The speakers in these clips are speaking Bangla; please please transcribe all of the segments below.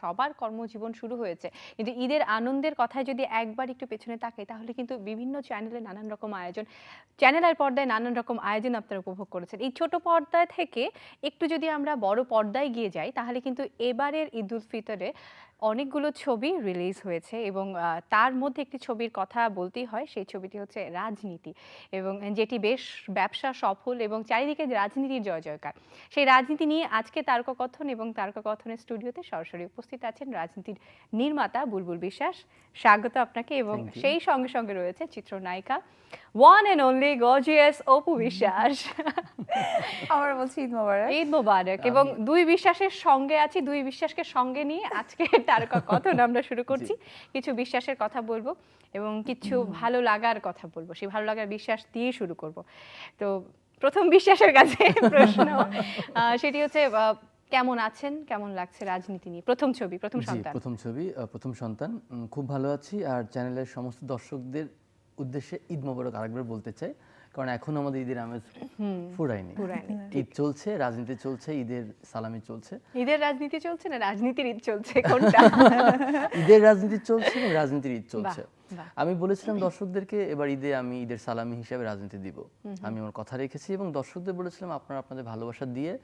সবার কর্মজীবন শুরু হয়েছে। কিন্তু ঈদের আনন্দের কথায় যদি একবার একটু পেছনে তাকাই, তাহলে কিন্তু বিভিন্ন চ্যানেলে নানান রকম আয়োজন চ্যানেল আর পর্দায় নানান রকম আয়োজন আপনারা উপভোগ করেছেন। এই ছোট পর্দায় থেকে একটু যদি আমরা বড় পর্দায় গিয়ে যাই, তাহলে কিন্তু এবারের ঈদ উল ফিতরে অনেকগুলো ছবি রিলিজ হয়েছে এবং তার মধ্যে একটি ছবির কথা বলতেই হয় সেই ছবিটি হচ্ছে রাজনীতি এবং যেটি বেশ ব্যবসা সফল এবং চারিদিকে রাজনীতির জয় জয়কার। সেই রাজনীতি নিয়ে আজকে তারকাকথন এবং তারকাকথনের স্টুডিওতে সরাসরি উপস্থিত আছেন রাজনীতির নির্মাতা বুলবুল বিশ্বাস। স্বাগত আপনাকে এবং সেই সঙ্গে সঙ্গে রয়েছে চিত্রনায়িকা one and only gorgeous Apu Biswas. আবার বলছি ঈদ মোবারক। ঈদ মোবারক এবং দুই বিশ্বাসের সঙ্গে আছি দুই বিশ্বাসকে সঙ্গে নিয়ে আজকে তারকা কথন আমরা শুরু করছি। কিছু বিশ্বাসের কথা বলব এবং কিছু ভালো লাগার কথা বলব। সেই ভালো লাগার বিশ্বাস দিয়ে শুরু করব। তো প্রথম বিশ্বাসের কাছে প্রশ্ন সেটি হচ্ছে কেমন আছেন? কেমন লাগছে রাজনীতি নিয়ে? প্রথম ছবি প্রথম সন্তান। প্রথম ছবি প্রথম সন্তান। খুব ভালো আছি। আর চ্যানেলের সমস্ত দর্শকদের উদ্দেশ্যে ঈদ মোবারক আরেকবার বলতে চাই। কারণ এখন আমাদের ঈদের আমেজ ফুরায়নি। ঈদ চলছে রাজনীতি চলছে ঈদের সালামি চলছে। ঈদের রাজনীতি চলছে না রাজনীতির ঈদ চলছে কোনটা? ঈদের রাজনীতি চলছে এবং রাজনীতির ঈদ চলছে। আমি বলেছিলাম দর্শকদেরকে এবার ঈদে আমি ঈদের সালামি হিসাবে রাজনীতি দিব। আমি আমার কথা রেখেছি এবং দর্শকদের বলেছিলাম আপনারা আপনাদের ভালোবাসা দিয়ে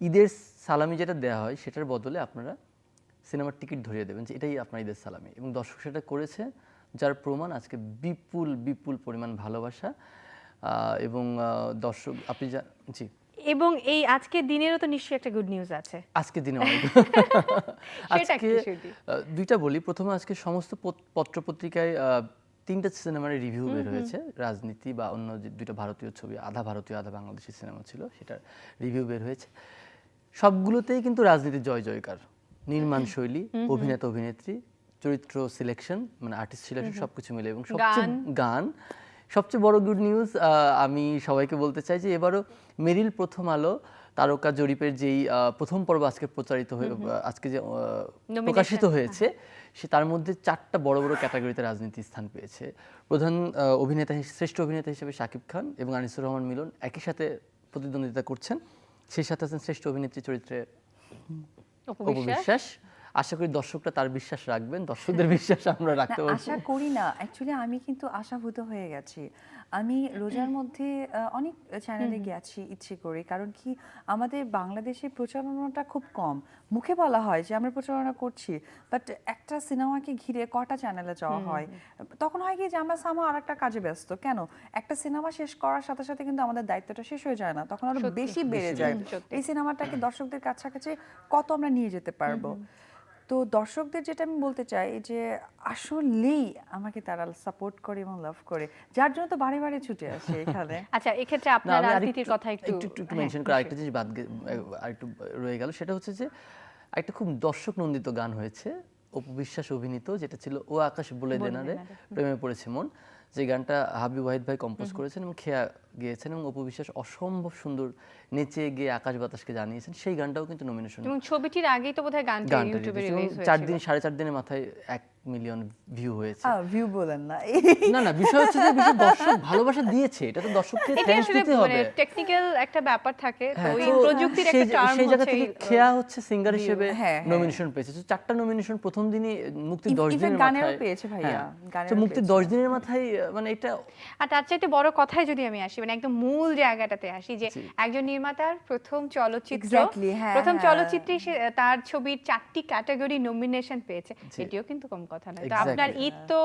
ঈদের সালামি যেটা দেওয়া হয় সেটার বদলে আপনারা সিনেমার টিকিট ধরিয়ে দেবেন যে এটাই আপনার ঈদের সালামি। এবং দর্শক সেটা করেছে যার প্রমাণ আজকে বিপুল বিপুল পরিমাণ ভালোবাসা। এবং দর্শক আপনি জি। এবং এই আজকের দিনেরও তো নিশ্চয়ই একটা গুড নিউজ আছে। আজকে দিনে অনেক। আজকে দুইটা বলি। প্রথমে আজকে সমস্ত পত্রপত্রিকায় তিনটা সিনেমার রিভিউ বের হয়েছে। রাজনীতি বা অন্য যে দুইটা ভারতীয় ছবি আধা ভারতীয় আধা বাংলাদেশি সিনেমা ছিল সেটার রিভিউ বের হয়েছে। সবগুলোতেই কিন্তু রাজনীতির জয় জয়কার। নির্মাণ শৈলী অভিনেতা অভিনেত্রী চরিত্র সিলেকশন মানে আর্টিস্ট সিলেকশন সবকিছু মিলে এবং সবচেয়ে গান সবচেয়ে বড় গুড নিউজ আমি সবাইকে বলতে চাই যে এবারও মেরিল প্রথম আলো তারকা জরিপের যেই প্রথম পর্ব আজকে প্রচারিত হয়ে আজকে যে প্রকাশিত হয়েছে সে তার মধ্যে চারটা বড় বড় ক্যাটাগরিতে রাজনীতি স্থান পেয়েছে। প্রধান অভিনেতা শ্রেষ্ঠ অভিনেতা হিসেবে শাকিব খান এবং আনিসুর রহমান মিলন একই সাথে প্রতিদ্বন্দ্বিতা করছেন। সেই সাথে আছেন শ্রেষ্ঠ অভিনেত্রী চরিত্রে অপু অপু বিশ্বাস বিশ্বাস আশা করি দর্শকরা তার বিশ্বাস রাখবেন দর্শকদের বিশ্বাস আমরা রাখতে পারব আশা করি না। অ্যাকচুয়ালি আমি কিন্তু আশাভূত হয়ে গেছি। আমি রোজার মধ্যে অনেক চ্যানেলে গেছি ইচ্ছে করে কারণ কি আমাদের বাংলাদেশে প্রচারণাটা খুব কম। মুখে বলা হয় যে আমরা প্রচারণা করছি বাট একটা সিনেমাকে ঘিরে কটা চ্যানেলে যাওয়া হয় তখন হয় কি যে আমরা সামা আর একটা কাজে ব্যস্ত। কেন? একটা সিনেমা শেষ করার সাথে সাথে কিন্তু আমাদের দায়িত্বটা শেষ হয়ে যায় না তখন আরও বেশি বেড়ে যায়। এই সিনেমাটাকে দর্শকদের কাছাকাছি কত আমরা নিয়ে যেতে পারব? তো দর্শকদের যেটা আমি বলতে চাই যে আসলেই আমাকে তারা সাপোর্ট করে এবং লাভ করে। যার জন্য তো বারে বারে ছুটে আসে এখানে। আচ্ছা এক্ষেত্রে আপনার রাজনীতির কথা একটু একটু একটু হ্যাঁ, মেনশন করে আরেকটা জিনিস বাদ আরেকটু রয়ে গেল সেটা হচ্ছে যে একটা খুব দর্শক নন্দিত গান হয়েছে অপু বিশ্বাস অভিনীত যেটা ছিল ও আকাশ বলে দেনারে প্রেমে পড়েছে মন। যে গানটা হাবিব ওয়াহিদ ভাই কম্পোজ করেছেন এবং খেয়া গিয়েছেন এবং অপু বিশ্বাস অসম্ভব সুন্দর নেচে গিয়ে আকাশ বাতাসকে জানিয়েছেন সেই গানটাও কিন্তু নমিনেশন এবং ছবিটির আগেই তো বোধহয় গানটা ইউটিউবে রিলিজ চার দিন সাড়ে চার দিনের মাথায় এক মিলিয়ন ভিউ হয়েছে। ভিউ বলেন না। না না বিষয় হচ্ছে যে বিষয় দর্শক ভালোবাসা দিয়েছে এটা তো দর্শককে থ্যাঙ্কস দিতে মানে হবে। টেকনিক্যাল একটা ব্যাপার থাকে তো হ্যাঁ, ওই প্রযুক্তির একটা টার্ম সেই জায়গা থেকে খেয়া হচ্ছে সিঙ্গার হিসেবে হ্যাঁ, হ্যাঁ। নমিনেশন পেয়েছে। তো চারটা নমিনেশন প্রথম দিনই মুক্তি Even- দশ even দিনের গানেরও মাথায় পেয়েছে ভাইয়া, হ্যাঁ, গানেরও তো মুক্তি পেয়েছে। দশ দিনের মাথায় মানে এটা আর তার চাইতে বড় কথাই যদি আমি আসি মানে একদম মূল জায়গাটাতে আসি যে একজন নির্মাতার প্রথম চলচ্চিত্র হ্যাঁ, প্রথম হ্যাঁ। চলচ্চিত্রে তার ছবির চারটি ক্যাটাগরি নমিনেশন পেয়েছে। এটিও কিন্তু কম কথা নয়। তো আপনার ঈদ তো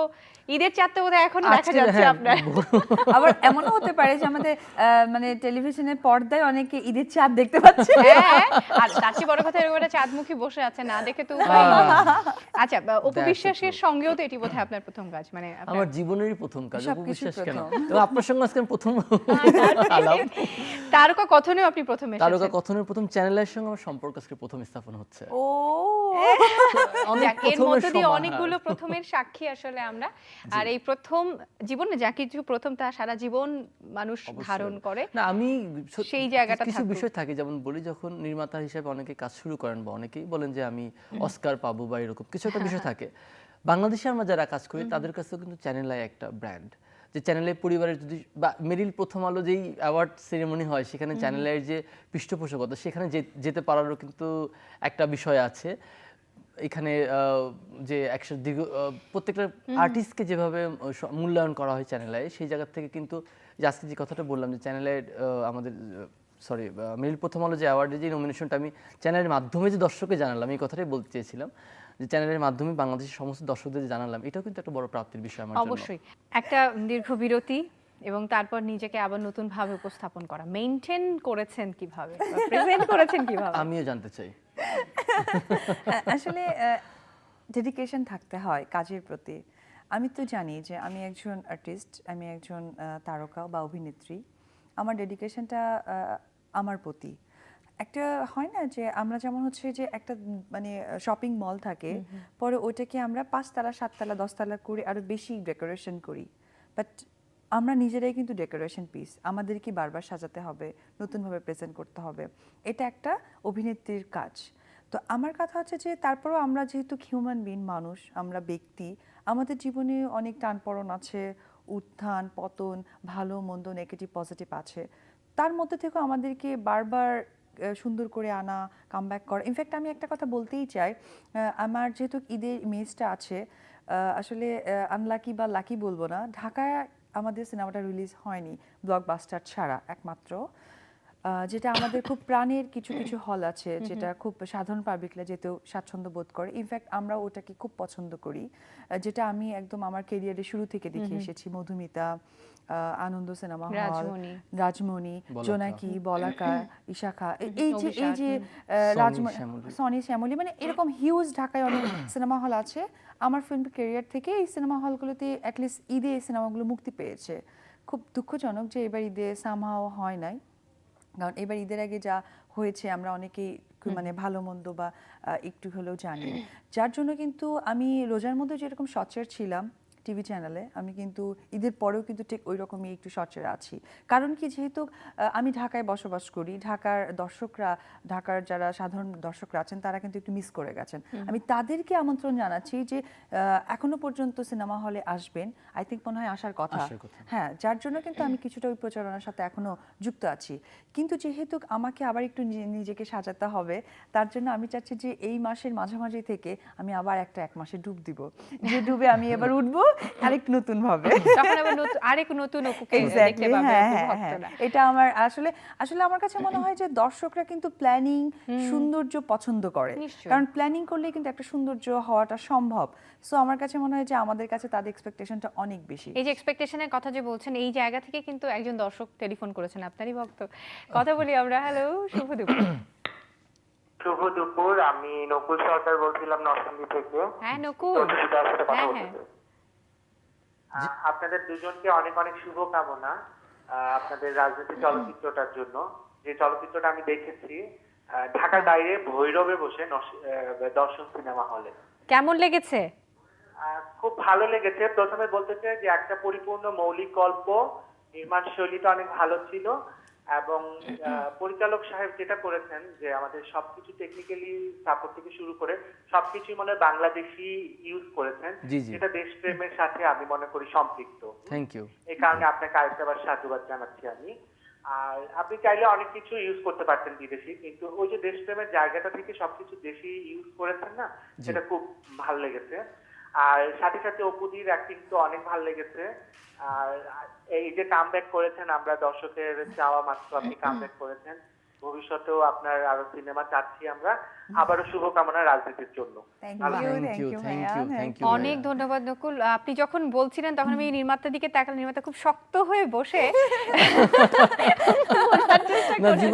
ঈদের চাঁদ তো বোধহয় এখনও দেখা যাচ্ছে হ্যাঁ, আপনার। আবার এমনও হতে পারে যে আমাদের মানে টেলিভিশনের পর্দায় অনেকে ঈদের চাঁদ দেখতে পাচ্ছে। হ্যাঁ আর তার চেয়ে বড় কথা এরকম একটা চাঁদমুখী বসে আছে না দেখে তো। আচ্ছা বা অপু That's বিশ্বাসের সঙ্গেও তো এটি বোধহয় আপনার প্রথম কাজ মানে আমার জীবনেরই প্রথম কাজ সবকিছুর কেন? তো আপনার সঙ্গে আজকে প্রথম তারকা কথনেও আপনি প্রথম তারকা কথনের প্রথম চ্যানেলের সঙ্গে আমার সম্পর্ক আজকে প্রথম স্থাপন হচ্ছে। ও। এর মধ্য দিয়ে অনেকগুলো প্রথমের সাক্ষী আসলে আমরা। আর এই প্রথম জীবনে যা কিছু প্রথম তা সারা জীবন মানুষ ধারণ করে। না আমি সেই জায়গাটা কিছু বিষয় থাকে যেমন বলি যখন নির্মাতা হিসেবে অনেকে কাজ শুরু করেন বা অনেকেই বলেন যে আমি অস্কার পাবো বা এরকম কিছু একটা বিষয় থাকে। বাংলাদেশে আমরা যারা কাজ করি তাদের কাছেও কিন্তু চ্যানেল আই একটা ব্র্যান্ড। যে চ্যানেলের পরিবারের যদি বা মেরিল প্রথম আলো যেই অ্যাওয়ার্ড সেরেমনি হয় সেখানে চ্যানেলের যে পৃষ্ঠপোষকতা সেখানে যে- যেতে পারারও কিন্তু একটা বিষয় আছে। এখানে যে একশো দীর্ঘ প্রত্যেকটা আর্টিস্টকে যেভাবে মূল্যায়ন করা হয় চ্যানেলে সেই জায়গা থেকে কিন্তু যে আজকে যে কথাটা বললাম যে চ্যানেলে আমাদের সরি মিল প্রথম আলো যে অ্যাওয়ার্ডের যে নমিনেশনটা আমি চ্যানেলের মাধ্যমে যে দর্শককে জানালাম এই কথাটাই বলতে চেয়েছিলাম। যে চ্যানেলের মাধ্যমে বাংলাদেশের সমস্ত দর্শকদের জানালাম। এটাও কিন্তু একটা বড় প্রাপ্তির বিষয় আমার জন্য। অবশ্যই। একটা দীর্ঘ বিরতি এবং তারপর নিজেকে আবার নতুন ভাবে উপস্থাপন করা। মেইনটেইন করেছেন কীভাবে? প্রেজেন্ট করেছেন কীভাবে? আমিও জানতে চাই। আসলে ডেডিকেশন থাকতে হয় কাজের প্রতি। আমি তো জানি যে আমি একজন আর্টিস্ট আমি একজন তারকা বা অভিনেত্রী। আমার ডেডিকেশনটা আমার প্রতি। একটা হয় না যে আমরা যেমন হচ্ছে যে একটা মানে শপিং মল থাকে পরে ওইটাকে আমরা পাঁচতলা সাততলা দশতলা করে আরও বেশি ডেকোরেশন করি। বাট আমরা নিজেরাই কিন্তু ডেকোরেশন পিস আমাদেরকে বারবার সাজাতে হবে নতুনভাবে প্রেজেন্ট করতে হবে। এটা একটা অভিনেত্রীর কাজ। তো আমার কথা হচ্ছে যে তারপরেও আমরা যেহেতু হিউম্যান বিন মানুষ আমরা ব্যক্তি আমাদের জীবনে অনেক টানপড়ন আছে উত্থান পতন ভালো মন্দ নেগেটিভ পজিটিভ আছে। তার মধ্যে থেকেও আমাদেরকে বারবার সুন্দর করে আনা কামব্যাক করা। ইনফ্যাক্ট আমি একটা কথা বলতেই চাই আমার যেহেতু ঈদের ইমেজটা আছে আসলে আনলাকি বা লাকি বলব না, ঢাকায় আমাদের সিনেমাটা রিলিজ হয়নি ব্লকবাস্টার ছাড়া একমাত্র। যেটা আমাদের খুব প্রাণের কিছু কিছু হল আছে যেটা খুব সাধারণ পাবলিকরা যেতেও স্বাচ্ছন্দ্য বোধ করে। ইনফ্যাক্ট আমরা ওটাকে খুব পছন্দ করি। যেটা আমি একদম আমার কেরিয়ারের শুরু থেকে দেখে এসেছি। মধুমিতা আনন্দ সিনেমা হল রাজমণি। রাজমণি জোনাকি বলাকা ইশাখা। এই যে এই যে সনি, রাজমণি সনি শ্যামলী মানে এরকম হিউজ ঢাকায় অনেক সিনেমা হল আছে। আমার ফিল্ম ক্যারিয়ার থেকে এই সিনেমা হলগুলোতে অ্যাটলিস্ট ঈদে এই সিনেমাগুলো মুক্তি পেয়েছে। খুব দুঃখজনক যে এবার ঈদে সামহাও হয় নাই। কারণ এবার ঈদের আগে যা হয়েছে আমরা অনেকেই মানে ভালো মন্দ বা একটু হলেও জানি। যার জন্য কিন্তু আমি রোজার মধ্যে যেরকম সচের ছিলাম টিভি চ্যানেলে আমি কিন্তু ঈদের পরেও কিন্তু ঠিক ওই রকমই একটু সচের আছি। কারণ কি যেহেতু আমি ঢাকায় বসবাস করি ঢাকার দর্শকরা ঢাকার যারা সাধারণ দর্শকরা আছেন তারা কিন্তু একটু মিস করে গেছেন। আমি তাদেরকে আমন্ত্রণ জানাচ্ছি যে এখনও পর্যন্ত সিনেমা হলে আসবেন। আই থিঙ্ক মনে হয় আসার কথা। হ্যাঁ যার জন্য কিন্তু আমি কিছুটা ওই প্রচারণার সাথে এখনও যুক্ত আছি। কিন্তু যেহেতু আমাকে আবার একটু নিজে- নিজেকে সাজাতে হবে তার জন্য আমি চাচ্ছি যে এই মাসের মাঝামাঝি থেকে আমি আবার একটা এক মাসে ডুব দিব। যে ডুবে আমি এবার উঠবো। আরেক নতুন ভাবে। তখন আবার নতুন আরেক নতুন অপুকে দেখতে পাবে হ্যাঁ হ্যাঁ হ্যাঁ ভক্তরা। এটা আমার আসলে আসলে আমার কাছে মনে হয় যে দর্শকরা কিন্তু প্ল্যানিং সৌন্দর্য পছন্দ করে। কারণ প্ল্যানিং করলে কিন্তু একটা সৌন্দর্য হওয়াটা সম্ভব। সো আমার কাছে মনে হয় যে আমাদের কাছে তাদের এক্সপেকটেশনটা অনেক বেশি। এই যে এক্সপেকটেশনের কথা যে বলছেন এই জায়গা থেকে কিন্তু একজন দর্শক টেলিফোন করেছেন আপনারই ভক্ত। কথা বলি আমরা হ্যালো শুভ দুপুর। শুভ দুপুর আমি নকুল সরকার বলছিলাম নরসিংদী থেকে। হ্যাঁ নকুল। হ্যাঁ, হ্যাঁ। আপনাদের দুজনকে অনেক অনেক শুভকামনা আপনাদের রাজনীতি চলচ্চিত্রটার জন্য। যে চলচ্চিত্রটা আমি দেখেছি ঢাকার বাইরে ভৈরবে বসে দর্শন সিনেমা হলে। কেমন লেগেছে? খুব ভালো লেগেছে। প্রথমে বলতে চাই যে একটা পরিপূর্ণ মৌলিক গল্প নির্মাণ শৈলীটা অনেক ভালো ছিল। এবং পরিচালক সাহেব যেটা করেছেন যে আমাদের সবকিছু টেকনিক্যালি সাপোর্ট থেকে শুরু করে সবকিছু মনে বাংলাদেশি ইউজ করেছেন। যেটা দেশপ্রেমের সাথে আমি মনে করি সম্পৃক্ত। থ্যাংক ইউ এই কারণে আপনাকে আরেকটা বার সাধুবাদ জানাচ্ছি আমি। আর আপনি চাইলে অনেক কিছু ইউজ করতে পারতেন বিদেশি কিন্তু ওই যে দেশপ্রেমের জায়গাটা থেকে সবকিছু দেশি ইউজ করেছেন না সেটা খুব ভালো লেগেছে। আর সাথে সাথে অপুদির অ্যাক্টিং তো অনেক ভালো লেগেছে। আর এই যে কাম করেছেন আমরা দর্শকের চাওয়া মাত্র আপনি কাম করেছেন। ভবিষ্যতেও আপনার আরও সিনেমা চাচ্ছি আমরা। আবারও শুভকামনা রাজনীতির জন্য. অনেক ধন্যবাদ নকুল। আপনি যখন বলছিলেন তখন আমি নির্মাতার দিকে তাকালাম নির্মাতা খুব শক্ত হয়ে বসে